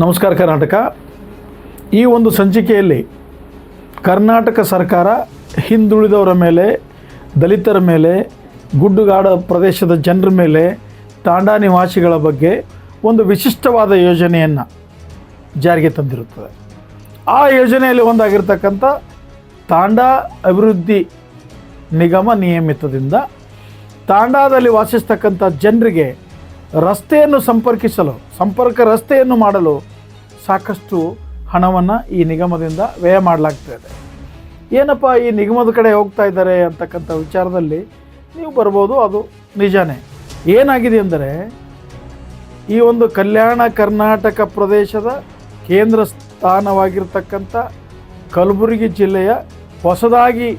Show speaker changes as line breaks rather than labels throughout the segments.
ನಮಸ್ಕಾರ ಕರ್ನಾಟಕ. ಈ ಒಂದು ಸಂಚಿಕೆಯಲ್ಲಿ ಕರ್ನಾಟಕ ಸರ್ಕಾರ ಹಿಂದುಳಿದವರ ಮೇಲೆ, ದಲಿತರ ಮೇಲೆ, ಗುಡ್ಡುಗಾಡ ಪ್ರದೇಶದ ಜನರ ಮೇಲೆ ತಾಂಡಾ ನಿವಾಸಿಗಳ ಬಗ್ಗೆ ಒಂದು ವಿಶಿಷ್ಟವಾದ ಯೋಜನೆಯನ್ನು ಜಾರಿಗೆ ತಂದಿರುತ್ತದೆ. ಆ ಯೋಜನೆಯಲ್ಲಿ ಒಂದಾಗಿರ್ತಕ್ಕಂಥ ತಾಂಡಾ ಅಭಿವೃದ್ಧಿ ನಿಗಮ ನಿಯಮಿತದಿಂದ ತಾಂಡಾದಲ್ಲಿ ವಾಸಿಸ್ತಕ್ಕಂಥ ಜನರಿಗೆ ರಸ್ತೆಯನ್ನು ಸಂಪರ್ಕಿಸಲು, ಸಂಪರ್ಕ ರಸ್ತೆಯನ್ನು ಮಾಡಲು ಸಾಕಷ್ಟು ಹಣವನ್ನು ಈ ನಿಗಮದಿಂದ ವ್ಯಯ ಮಾಡಲಾಗ್ತಾ ಇದೆ. ಏನಪ್ಪ ಈ ನಿಗಮದ ಕಡೆ ಹೋಗ್ತಾ ಇದ್ದಾರೆ ಅಂತಕ್ಕಂಥ ವಿಚಾರದಲ್ಲಿ ನೀವು ಬರ್ಬೋದು, ಅದು ನಿಜಾನೇ. ಏನಾಗಿದೆ ಅಂದರೆ, ಈ ಒಂದು ಕಲ್ಯಾಣ ಕರ್ನಾಟಕ ಪ್ರದೇಶದ ಕೇಂದ್ರ ಸ್ಥಾನವಾಗಿರ್ತಕ್ಕಂಥ ಕಲಬುರಗಿ ಜಿಲ್ಲೆಯ ಹೊಸದಾಗಿ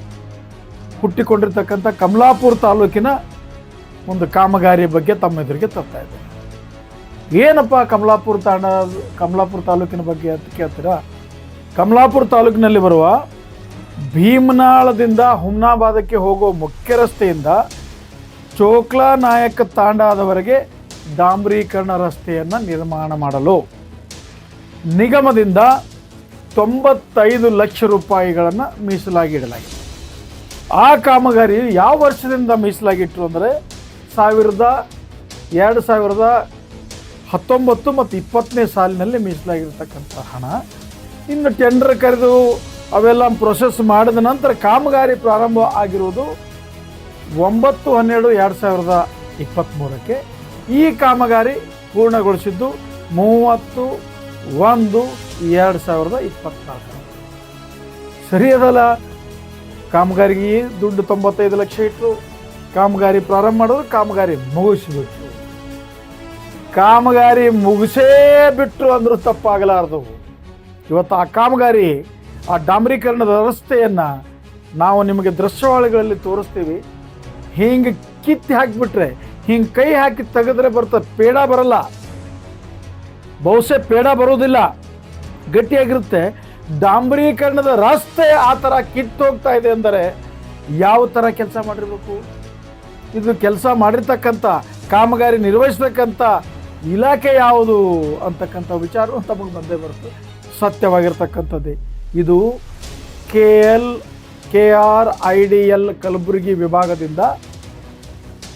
ಹುಟ್ಟಿಕೊಂಡಿರ್ತಕ್ಕಂಥ ಕಮಲಾಪುರ ತಾಲೂಕಿನ ಒಂದು ಕಾಮಗಾರಿ ಬಗ್ಗೆ ತಮ್ಮ ಎದುರಿಗೆ ತರ್ತಾ ಇದೆ. ಏನಪ್ಪ ಕಮಲಾಪುರ ತಾಂಡ ಕಮಲಾಪುರ ತಾಲೂಕಿನ ಬಗ್ಗೆ ಅಂತ ಕೇಳ್ತೀರಾ? ಕಮಲಾಪುರ ತಾಲೂಕಿನಲ್ಲಿ ಬರುವ ಭೀಮನಾಳದಿಂದ ಹುಮ್ನಾಬಾದಕ್ಕೆ ಹೋಗೋ ಮುಖ್ಯ ರಸ್ತೆಯಿಂದ ಚೋಕ್ಲಾ ನಾಯಕ ತಾಂಡಾದವರೆಗೆ ಡಾಂಬರೀಕರಣ ರಸ್ತೆಯನ್ನು ನಿರ್ಮಾಣ ಮಾಡಲು ನಿಗಮದಿಂದ ತೊಂಬತ್ತೈದು ಲಕ್ಷ ರೂಪಾಯಿಗಳನ್ನು ಮೀಸಲಾಗಿ ಇಡಲಾಗಿದೆ. ಆ ಕಾಮಗಾರಿ ಯಾವ ವರ್ಷದಿಂದ ಮೀಸಲಾಗಿಟ್ಟರು ಅಂದರೆ ಸಾವಿರದ ಎರಡು ಸಾವಿರದ ಹತ್ತೊಂಬತ್ತು ಮತ್ತು ಇಪ್ಪತ್ತನೇ ಸಾಲಿನಲ್ಲಿ ಮೀಸಲಾಗಿರ್ತಕ್ಕಂಥ ಹಣ. ಇನ್ನು ಟೆಂಡರ್ ಕರೆದು ಅವೆಲ್ಲ ಪ್ರೊಸೆಸ್ ಮಾಡಿದ ನಂತರ ಕಾಮಗಾರಿ ಪ್ರಾರಂಭ ಆಗಿರುವುದು ಒಂಬತ್ತು ಹನ್ನೆರಡು ಎರಡು ಸಾವಿರದ ಇಪ್ಪತ್ತ್ಮೂರಕ್ಕೆ ಈ ಕಾಮಗಾರಿ ಪೂರ್ಣಗೊಳಿಸಿದ್ದು ಮೂವತ್ತು ಒಂದು ಎರಡು ಸಾವಿರದ ಇಪ್ಪತ್ತ್ನಾಲ್ಕು ಸರಿಯದಲ್ಲ ಕಾಮಗಾರಿಗೆ ದುಡ್ಡು ತೊಂಬತ್ತೈದು ಲಕ್ಷ ಇಟ್ಟು ಕಾಮಗಾರಿ ಪ್ರಾರಂಭ ಮಾಡೋದು, ಕಾಮಗಾರಿ ಮುಗಿಸ್ಬೇಕು. ಕಾಮಗಾರಿ ಮುಗಿಸೇ ಬಿಟ್ಟರು ಅಂದರೂ ತಪ್ಪಾಗಲಾರದು. ಇವತ್ತು ಆ ಕಾಮಗಾರಿ, ಆ ಡಾಂಬರೀಕರಣದ ರಸ್ತೆಯನ್ನು ನಾವು ನಿಮಗೆ ದೃಶ್ಯವಾಳಿಗಳಲ್ಲಿ ತೋರಿಸ್ತೀವಿ. ಹಿಂಗೆ ಕಿತ್ತಿ ಹಾಕಿಬಿಟ್ರೆ, ಹಿಂಗೆ ಕೈ ಹಾಕಿ ತೆಗೆದ್ರೆ ಬರ್ತದೆ ಪೇಡ ಬರಲ್ಲ. ಬಹುಶಃ ಪೇಡ ಬರೋದಿಲ್ಲ ಗಟ್ಟಿಯಾಗಿರುತ್ತೆ. ಡಾಂಬರೀಕರಣದ ರಸ್ತೆ ಆ ಥರ ಕಿತ್ತೋಗ್ತಾ ಇದೆ ಅಂದರೆ ಯಾವ ಥರ ಕೆಲಸ ಮಾಡಿರ್ಬೇಕು? ಇದು ಕೆಲಸ ಮಾಡಿರ್ತಕ್ಕಂಥ, ಕಾಮಗಾರಿ ನಿರ್ವಹಿಸ್ತಕ್ಕಂಥ ಇಲಾಖೆ ಯಾವುದು ಅಂತಕ್ಕಂಥ ವಿಚಾರ ತಮಗೆ ಬಂದೇ ಬರುತ್ತೆ. ಸತ್ಯವಾಗಿರ್ತಕ್ಕಂಥದ್ದೇ. ಇದು K L K R I D L Kalaburagi ವಿಭಾಗದಿಂದ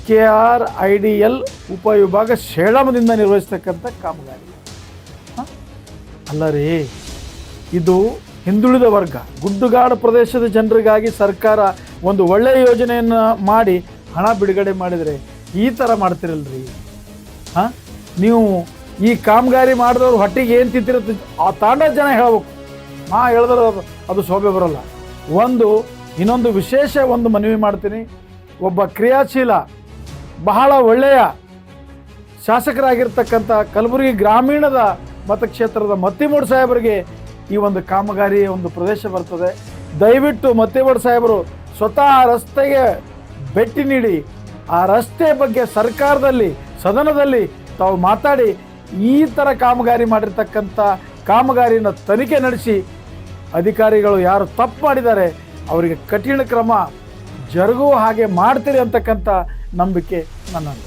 K R I D L ಉಪವಿಭಾಗ ಶೇಳಮದಿಂದ ನಿರ್ವಹಿಸ್ತಕ್ಕಂಥ ಕಾಮಗಾರಿ? ಅಲ್ಲ ರೀ, ಇದು ಹಿಂದುಳಿದ ವರ್ಗ, ಗುಡ್ಡುಗಾಡು ಪ್ರದೇಶದ ಜನರಿಗಾಗಿ ಸರ್ಕಾರ ಒಂದು ಒಳ್ಳೆಯ ಯೋಜನೆಯನ್ನು ಮಾಡಿ ಹಣ ಬಿಡುಗಡೆ ಮಾಡಿದರೆ ಈ ಥರ ಮಾಡ್ತಿರಲ್ರಿ? ಹಾಂ? ನೀವು ಈ ಕಾಮಗಾರಿ ಮಾಡಿದವ್ರು ಹೊಟ್ಟೆಗೆ ಏನು ತಿಂತಿರುತ್ತೆ? ಆ ತಾಂಡ ಜನ ಹೇಳ್ಬೇಕು. ನಾ ಹೇಳಿದ್ರೆ ಅದು ಶೋಭೆ ಬರೋಲ್ಲ. ಒಂದು, ಇನ್ನೊಂದು ವಿಶೇಷ ಒಂದು ಮನವಿ ಮಾಡ್ತೀನಿ. ಒಬ್ಬ ಕ್ರಿಯಾಶೀಲ, ಬಹಳ ಒಳ್ಳೆಯ ಶಾಸಕರಾಗಿರ್ತಕ್ಕಂಥ ಕಲಬುರಗಿ ಗ್ರಾಮೀಣದ ಮತಕ್ಷೇತ್ರದ ಮತ್ತಿಮೂಡ್ ಸಾಹೇಬರಿಗೆ ಈ ಒಂದು ಕಾಮಗಾರಿ, ಒಂದು ಪ್ರದೇಶ ಬರ್ತದೆ. ದಯವಿಟ್ಟು ಮತ್ತಿಮೂಡ್ ಸಾಹೇಬರು ಸ್ವತಃ ರಸ್ತೆಗೆ ಭೇಟಿ ನೀಡಿ ಆ ರಸ್ತೆ ಬಗ್ಗೆ ಸರ್ಕಾರದಲ್ಲಿ, ಸದನದಲ್ಲಿ ತಾವು ಮಾತಾಡಿ ಈ ಥರ ಕಾಮಗಾರಿ ಮಾಡಿರ್ತಕ್ಕಂಥ ಕಾಮಗಾರಿನ ತನಿಖೆ ನಡೆಸಿ ಅಧಿಕಾರಿಗಳು ಯಾರು ತಪ್ಪು ಮಾಡಿದ್ದಾರೆ ಅವರಿಗೆ ಕಠಿಣ ಕ್ರಮ ಜರುಗುವ ಹಾಗೆ ಮಾಡ್ತೀರಿ ಅಂತಕ್ಕಂಥ ನಂಬಿಕೆ ನನ್ನದು.